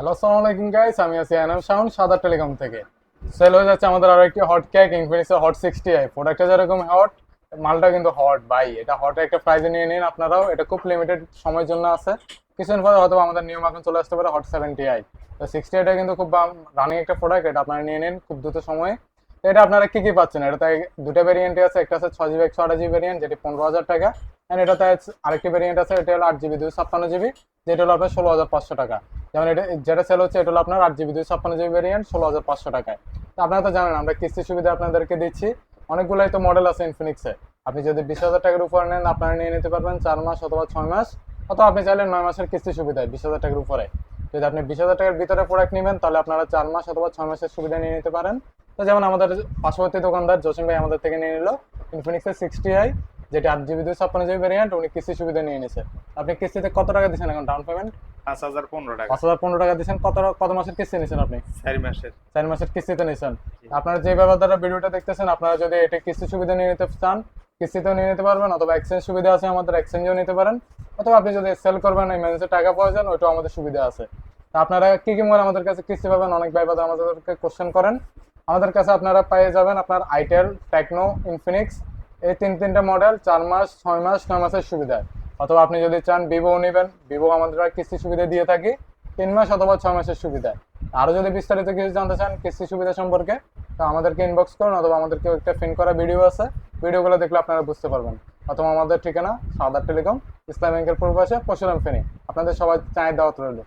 Hello আসসালামু আলাইকুম guys আমি আছি এনাম শাউন সাদা টেলিকম থেকে। সেল হয়ে যাচ্ছে আমাদের আরও একটি হট ক্যাক ইনফিনিক্সের হট সিক্সটি আই প্রোডাক্টটা যেরকম হট মালটা কিন্তু হট বাই এটা হট একটা প্রাইজে নিয়ে নিন আপনারাও। এটা খুব লিমিটেড সময়ের জন্য আছে। কিছুদিন পরে হয়তো আমাদের নিয়ম এখন চলে আসতে পারে হট সেভেন্টি আই তো সিক্সটি আইটা কিন্তু খুব রানিং একটা প্রোডাক্ট এটা আপনারা নিয়ে নিন খুব দ্রুত সময়ে। এটা আপনারা কি কি পাচ্ছেন? এটাতে দুটো ভেরিয়েন্টে আছে, একটা আছে ছয় জিবি একশো আট জিবি ভেরিয়েন্ট যেটি পনেরো হাজার টাকা। অ্যান্ড এটাতে আরেকটি ভেরিয়েন্ট আছে, এটা হলো আট জিবি দুশো ছাপ্পান্ন জিবি যেটা হলো আপনার ষোলো হাজার পাঁচশো টাকা। যেমন এটা যেটা সেল হচ্ছে, এটা হলো আপনার আট জিবি দুশো ছাপ্পান্ন জিবি ভেরিয়েন্ট ষোলো হাজার পাঁচশো টাকায়। তো আপনারা তো জানেন, আমরা কিস্তি সুবিধা আপনাদেরকে দিচ্ছি। অনেকগুলাই তো মডেল আছে ইনফিনিক্সে আপনি যদি বিশ হাজার টাকার উপরে নেন, আপনারা নিয়ে নিতে পারবেন চার মাস অথবা ছয় মাস, অথবা আপনি চাইলে নয় মাসের কিস্তি সুবিধায় বিশ হাজার টাকার উপরে। যদি আপনি বিশ হাজার টাকার ভিতরে প্রোডাক্ট নেবেন, তাহলে আপনারা চার মাস অথবা ছয় মাসের সুবিধা নিয়ে নিতে পারেন। তো যেমন আমাদের পার্শ্ববর্তী দোকানদার জসিম ভাই আমাদের থেকে নিয়ে নিল ইনফিনিক্সের সিক্সটি আই যেটা আট জিবি দুশো ছাপ্পান্ন জিবি ভ্যারিয়েন্ট উনি কিস্তি সুবিধা নিয়ে নিছে আপনি কিস্তিতে কত টাকা দিচ্ছেন এখন ডাউন পেমেন্ট পাঁচ হাজার পনেরো টাকা। পাঁচ হাজার পনেরো টাকা দিচ্ছেন। কত কত মাসের কিস্তি নিছেন আপনি? চারি মাসের। চার মাসের কিস্তিতে নিছেন আপনারা যে ব্যাপার দ্বারা ভিডিওটা দেখতেছেন আপনারা যদি এটা কিস্তি সুবিধা নিয়ে নিতে চান কিস্তিতেও নিয়ে নিতে পারবেন অথবা এক্সচেঞ্জ সুবিধা আছে আমাদের এক্সচেঞ্জও নিতে পারেন অথবা আপনি যদি সেল করবেন ইমার্জেন্সি টাকা প্রয়োজন ওইটাও আমাদের সুবিধা আছে। তা আপনারা কি কি মনে আমাদের কাছে কিস্তি পাবেন অনেক ভাই বাদা আমাদেরকে কোশ্চেন করেন। আমাদের কাছে আপনারা পেয়ে যাবেন আপনার আইটেল, টেকনো, ইনফিনিক্স, এই তিন তিনটা মডেল, চার মাস, ছয় মাস, নয় মাসের সুবিধা। অথবা আপনি যদি চান ভিভো নেবেন, ভিভো আমাদের কিস্তি সুবিধা দিয়ে থাকি, তিন মাস অথবা ছয় মাসের সুবিধা। আরও যদি বিস্তারিত কিছু জানতে চান কিস্তি সুবিধা সম্পর্কে, তো আমাদেরকে ইনবক্স করুন অথবা আমাদেরকে একটা ফিন করা ভিডিও আছে ভিডিওগুলো দেখলে আপনারা বুঝতে পারবেন। অথবা আমাদের ঠিকানা, সাদার টেলিকম, ইসলাম ব্যাংকের পূর্ব পাশে পশুরাম ফেনী। আপনাদের সবাই চায় দাওয়াত রইল